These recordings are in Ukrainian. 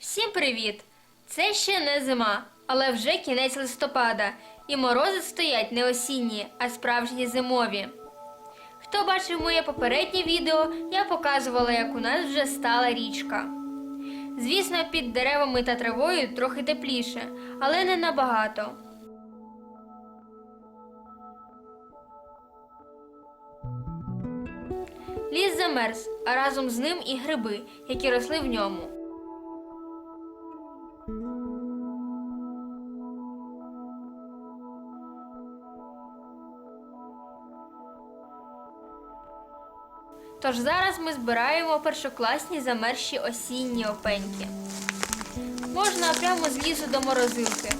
Всім привіт! Це ще не зима, але вже кінець листопада, і морози стоять не осінні, а справжні зимові. Хто бачив моє попереднє відео, я показувала, як у нас вже стала річка. Звісно, під деревами та травою трохи тепліше, але не набагато. Ліс замерз, а разом з ним і гриби, які росли в ньому. Тож зараз ми збираємо першокласні замерзші осінні опеньки. Можна прямо з лісу до морозилки.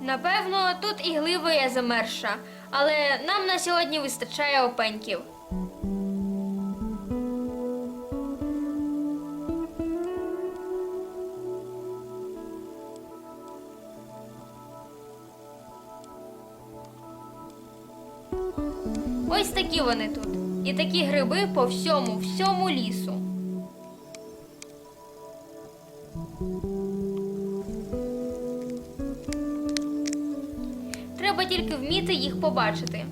Напевно, тут і глива є замерша, але нам на сьогодні вистачає опеньків. Ось такі вони тут. І такі гриби по всьому, всьому лісу. Треба тільки вміти їх побачити.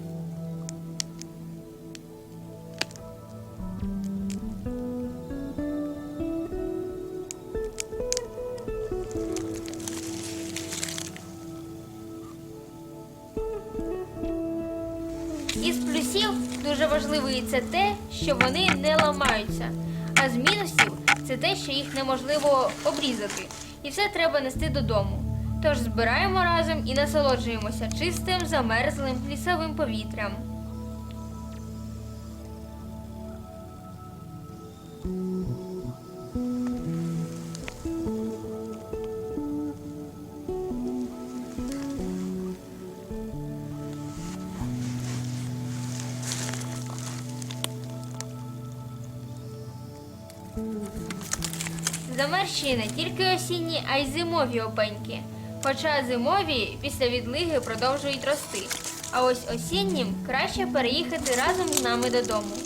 Із плюсів дуже важливий це те, що вони не ламаються. А з мінусів це те, що їх неможливо обрізати. І все треба нести додому. Тож збираємо разом і насолоджуємося чистим, замерзлим лісовим повітрям. Замерщі не тільки осінні, а й зимові опеньки. Хоча зимові після відлиги продовжують рости. А ось осіннім краще переїхати разом з нами додому.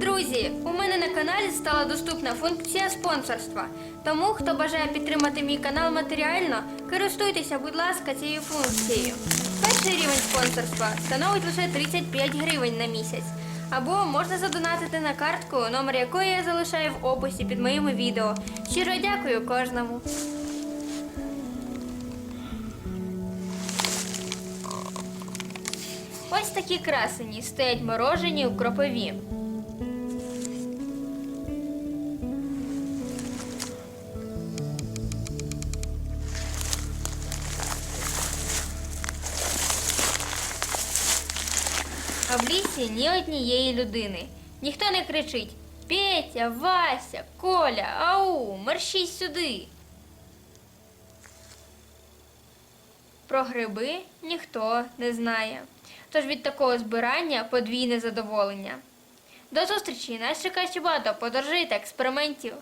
Друзі, у мене на каналі стала доступна функція спонсорства. Тому, хто бажає підтримати мій канал матеріально, користуйтеся, будь ласка, цією функцією. Спонсорства становить лише 35 гривень на місяць. Або можна задонатити на картку, номер якої я залишаю в описі під моїми відео. Щиро дякую кожному. Ось такі красені стоять морожені у кропиві. А в лісі ні однієї людини. Ніхто не кричить Петя, Вася, Коля, ау, мерщій сюди. Про гриби ніхто не знає. Тож від такого збирання подвійне задоволення. До зустрічі! Нас чекає ще багато подорожей та експериментів.